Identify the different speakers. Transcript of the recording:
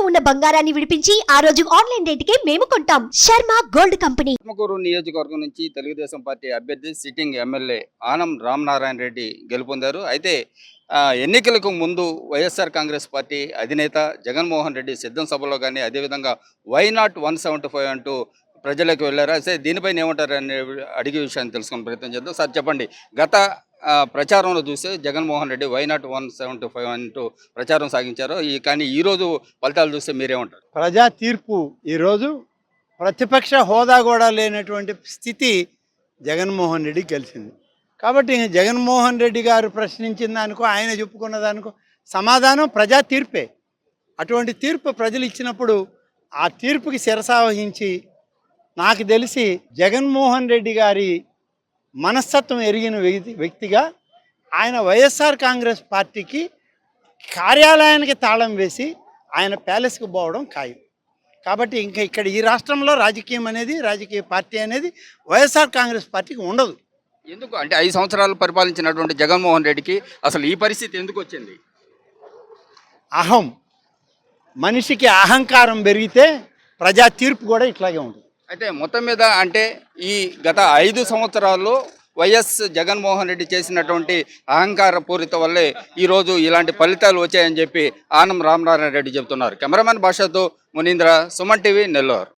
Speaker 1: ఇంట్లో ఉన్న బంగారాన్ని విడిపించి ఆ రోజు ఆన్లైన్ రేటుకే మేము కొంటాం. Sharma gold company.
Speaker 2: ఆత్మకూరు నియోజకవర్గం నుంచి తెలుగుదేశం పార్టీ అభ్యర్థి సిట్టింగ్ ఎమ్మెల్యే ఆనం రామనారాయణ రెడ్డి గెలుపొందారు. అయితే ఎన్నికలకు ముందు వైఎస్ఆర్ కాంగ్రెస్ పార్టీ అధినేత జగన్మోహన్ రెడ్డి సిద్ధం సభలో కానీ అదేవిధంగా why not one seventy five అంటూ ప్రజలకు వెళ్ళారు. అయితే దీనిపైన ఏమంటారు అనే అడిగే విషయాన్ని తెలుసుకునే ప్రయత్నం చేద్దాం. సార్ చెప్పండి. గత ప్రచారంలో చూస్తే Jaganmohan Reddy why not one seventy five అంటూ ప్రచారం సాగించారు. ఈ కానీ ఈరోజు ఫలితాలు చూస్తే మీరేమంటారు
Speaker 3: ప్రజా తీర్పు ఈరోజు ప్రతిపక్ష హోదా కూడా లేనటువంటి స్థితి జగన్మోహన్ రెడ్డి గెలిచింది. కాబట్టి జగన్మోహన్ రెడ్డి గారు ప్రశ్నించిన దానికో ఆయన చెప్పుకున్న దానికో సమాధానం ప్రజా తీర్పే. అటువంటి తీర్పు ప్రజలు ఇచ్చినప్పుడు ఆ తీర్పుకి శిరసావహించి నాకు తెలిసి జగన్మోహన్ రెడ్డి గారి మనస్తత్వం ఎరిగిన వ్యక్తి వ్యక్తిగా ఆయన వైఎస్ఆర్ కాంగ్రెస్ పార్టీకి కార్యాలయానికి తాళం వేసి ఆయన ప్యాలెస్కి పోవడం ఖాయం. కాబట్టి ఇంకా ఇక్కడ ఈ రాష్ట్రంలో రాజకీయం అనేది రాజకీయ పార్టీ అనేది వైఎస్ఆర్ కాంగ్రెస్ పార్టీకి ఉండదు.
Speaker 2: ఎందుకు? అంటే ఐదు సంవత్సరాలు పరిపాలించినటువంటి జగన్మోహన్ రెడ్డికి అసలు ఈ పరిస్థితి ఎందుకు వచ్చింది?
Speaker 3: అహం. మనిషికి అహంకారం పెరిగితే ప్రజా తీర్పు కూడా ఇట్లాగే ఉంటుంది.
Speaker 2: అయితే మొత్తం మీద అంటే ఈ గత ఐదు సంవత్సరాల్లో వైఎస్ జగన్మోహన్ రెడ్డి చేసినటువంటి అహంకార పూరిత వల్లే ఈరోజు ఇలాంటి ఫలితాలు వచ్చాయని చెప్పి ఆనం రామనారాయణ రెడ్డి చెబుతున్నారు. కెమెరామెన్ భాషతో మునీంద్ర సుమన్ టీవీ నెల్లూరు.